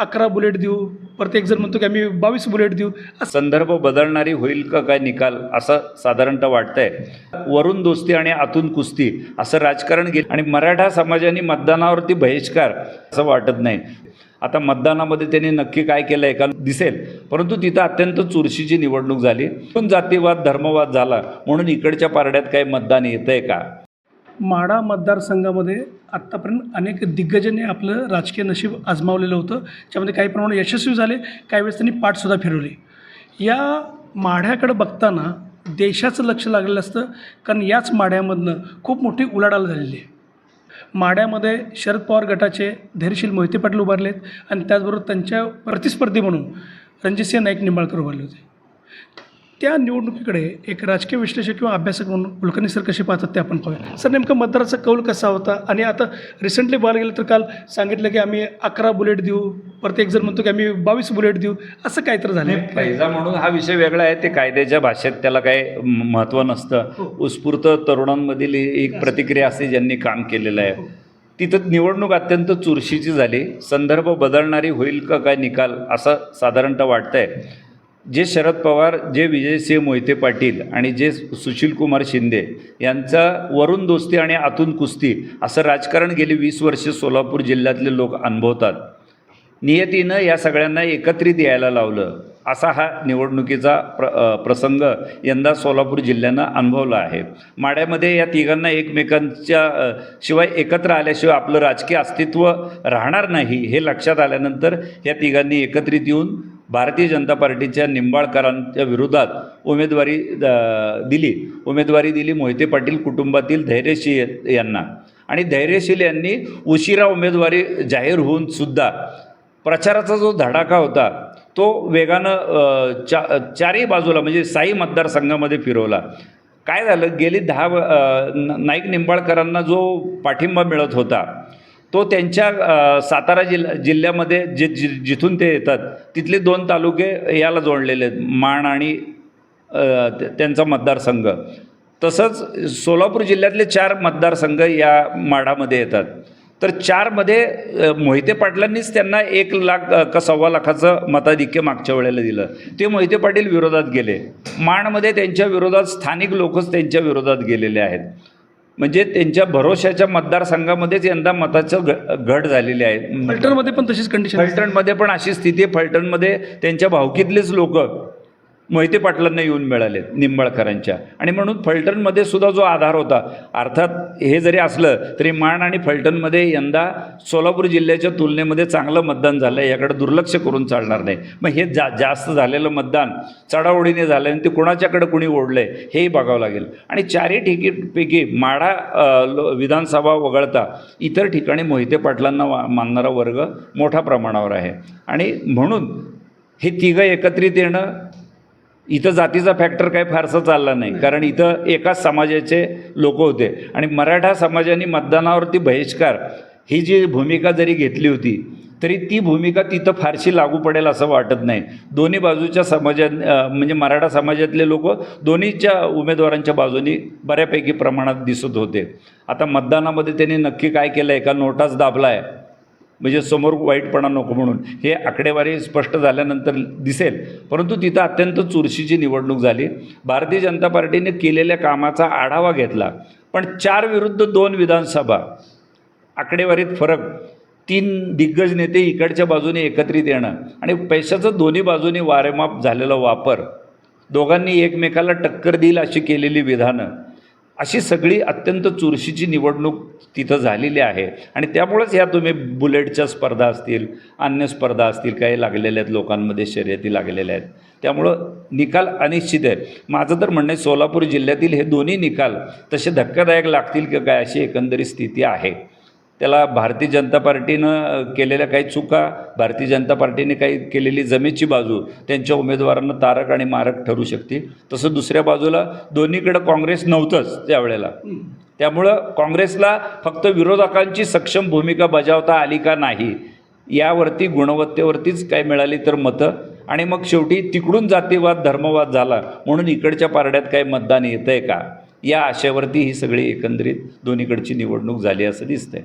अकरा बुलेट देऊ. परत एक जण म्हणतो की आम्ही बावीस बुलेट देऊ. संदर्भ बदलणारी होईल का काय निकाल असं साधारणतः वाटतंय. वरून दोस्ती आणि आतून कुस्ती असं राजकारण गेलं आणि मराठा समाजाने मतदानावरती बहिष्कार असं वाटत नाही. आता मतदानामध्ये त्यांनी नक्की काय केलं आहे का दिसेल. परंतु तिथं अत्यंत चुरशीची निवडणूक झाली. पण जातीवाद धर्मवाद झाला म्हणून इकडच्या पारड्यात काही मतदान येतं आहे का? माढा मतदारसंघामध्ये आत्तापर्यंत अनेक दिग्गजांनी आपलं राजकीय नशीब आजमावलेलं होतं. त्यामध्ये काही प्रमाणात यशस्वी झाले काही वेळेस त्यांनी पाठसुद्धा फिरवली. या माढ्याकडं बघताना देशाचं लक्ष लागलेलं असतं कारण याच माढ्यामधनं खूप मोठी उलाढाल झालेली आहे. माढ्यामध्ये शरद पवार गटाचे धैर्यशील मोहिते पाटील उभारलेत आणि त्याचबरोबर त्यांच्या प्रतिस्पर्धी म्हणून रणजितसिंह नाईक निंबाळकर उभारले होते. त्या निवडणुकीकडे एक राजकीय विश्लेषक किंवा अभ्यासक म्हणून कुलकर्णी सर कसे पाहतात ते आपण पाहूया. सर नेमकं मतदाराचा कौल कसा होता? आणि आता रिसेंटली बघायला गेलं तर काल सांगितलं की आम्ही अकरा बुलेट देऊ परत एक जण म्हणतो की आम्ही बावीस बुलेट देऊ असं काय तर झालं? पैजा म्हणून हा विषय वेगळा आहे. ते कायद्याच्या भाषेत त्याला म- महत्त्व नसतं. उत्स्फूर्त तरुणांमधील एक प्रतिक्रिया असते ज्यांनी काम केलेलं आहे. तिथं निवडणूक अत्यंत चुरशीची झाली. संदर्भ बदलणारी होईल का काय निकाल असं साधारणतः वाटतंय. जे शरद पवार जे विजयसिंह मोहिते पाटील आणि जे सुशीलकुमार शिंदे यांचा वरून दोस्ती आणि आतून कुस्ती असं राजकारण गेली वीस वर्ष सोलापूर जिल्ह्यातले लोक अनुभवतात. नियतीनं या सगळ्यांना एकत्रित यायला लावलं. असा हा निवडणुकीचा प्र प्रसंग यंदा सोलापूर जिल्ह्यानं अनुभवला आहे. माड्यामध्ये या तिघांना एकमेकांच्या शिवाय एकत्र आल्याशिवाय आपलं राजकीय अस्तित्व राहणार नाही हे लक्षात आल्यानंतर या तिघांनी एकत्रित येऊन भारतीय जनता पार्टीच्या निंबाळकरांच्या विरोधात उमेदवारी द दिली. उमेदवारी दिली मोहिते पाटील कुटुंबातील धैर्यशील यांना. आणि धैर्यशील यांनी उशिरा उमेदवारी जाहीर होऊन सुद्धा प्रचाराचा जो धडाका होता तो वेगानं चा चारही बाजूला म्हणजे साई मतदारसंघामध्ये फिरवला. काय झालं? गेली दहा नाईक निंबाळकरांना जो पाठिंबा मिळत होता तो त्यांच्या सातारा जिल्हा जिल्ह्यामध्ये जे जि जिथून ते येतात तिथले दोन तालुके याला जोडलेले आहेत माण आणि त्यांचा मतदारसंघ. तसंच सोलापूर जिल्ह्यातले चार मतदारसंघ या माढामध्ये येतात. तर चारमध्ये मोहिते पाटलांनीच त्यांना एक लाख का सव्वा लाखाचं मताधिक्य मागच्या वेळेला दिलं. ते मोहिते पाटील विरोधात गेले. माणमध्ये त्यांच्या विरोधात स्थानिक लोकच त्यांच्या विरोधात गेलेले आहेत. म्हणजे त्यांच्या भरोशाच्या मतदारसंघामध्येच यंदा मताचं घ घट झालेली आहे फलटणमध्ये पण तशीच कंडिशन फलटणमध्ये पण अशी स्थिती आहे. फलटणमध्ये त्यांच्या भावकीतलेच लोक मोहिते पाटलांना येऊन मिळाले निंबाळकरांच्या. आणि म्हणून फलटणमध्ये सुद्धा जो आधार होता अर्थात हे जरी असलं तरी माण आणि फलटणमध्ये यंदा सोलापूर जिल्ह्याच्या तुलनेमध्ये चांगलं मतदान झालं आहे याकडे दुर्लक्ष करून चालणार नाही. मग हे जा जास्त झालेलं मतदान चढाओढीने झालं आणि ते कोणाच्याकडे कुणी ओढलं आहे हेही बघावं लागेल. आणि चारही ठिकीपैकी माढा लो- विधानसभा वगळता इतर ठिकाणी मोहिते पाटलांना मानणारा वर्ग मोठ्या प्रमाणावर आहे. आणि म्हणून हे तिघं एकत्रित येणं इथं जातीचा फॅक्टर काही फारसा चालला नाही. कारण इथं एकाच समाजाचे लोक होते. आणि मराठा समाजाने मतदानावरती बहिष्कार ही जी भूमिका जरी घेतली होती तरी ती भूमिका तिथं फारशी लागू पडेल असं वाटत नाही. दोन्ही बाजूच्या समाजात म्हणजे मराठा समाजातले लोक दोन्हीच्या उमेदवारांच्या बाजूनी बऱ्यापैकी प्रमाणात दिसत होते. आता मतदानामध्ये त्यांनी नक्की काय केलं? आहे का नोटाच दाबला आहे म्हणजे समोर वाईटपणा नको म्हणून. हे आकडेवारी स्पष्ट झाल्यानंतर दिसेल. परंतु तिथं अत्यंत चुरशीची निवडणूक झाली. भारतीय जनता पार्टीने केलेल्या कामाचा आढावा घेतला. पण चार विरुद्ध दोन विधानसभा. आकडेवारीत फरक. तीन दिग्गज नेते इकडच्या बाजूने एकत्रित येणं आणि पैशाचं दोन्ही बाजूने वारेमाप झालेला वापर. दोघांनी एकमेकाला टक्कर देईल अशी केलेली विधानं. अशी सगळी अत्यंत चुरशीची निवडणूक तिथं झालेली आहे. आणि त्यामुळंच ह्या तुम्ही बुलेटच्या स्पर्धा असतील अन्य स्पर्धा असतील काही लागलेल्या आहेत लोकांमध्ये शर्यती लागलेल्या आहेत. त्यामुळं निकाल अनिश्चित आहे. माझं तर म्हणणं आहे सोलापूर जिल्ह्यातील हे दोन्ही निकाल तसे धक्कादायक लागतील की काय अशी एकंदरीत स्थिती आहे. त्याला भारतीय जनता पार्टीनं केलेल्या काही चुका भारतीय जनता पार्टीने काही केलेली जमेची बाजू त्यांच्या उमेदवारांना तारक आणि मारक ठरू शकते तसं दुसऱ्या बाजूला दोन्हीकडं काँग्रेस नव्हतंच त्यावेळेला. त्यामुळं काँग्रेसला फक्त विरोधकांची सक्षम भूमिका बजावता आली का नाही यावरती गुणवत्तेवरतीच काय मिळाली तर मतं. आणि मग शेवटी तिकडून जातीवाद धर्मवाद झाला म्हणून इकडच्या पारड्यात काही मतदान येतं आहे का? या आशयावरती ही सगळी एकंदरीत दोन्हीकडची निवडणूक झाली असं दिसतंय.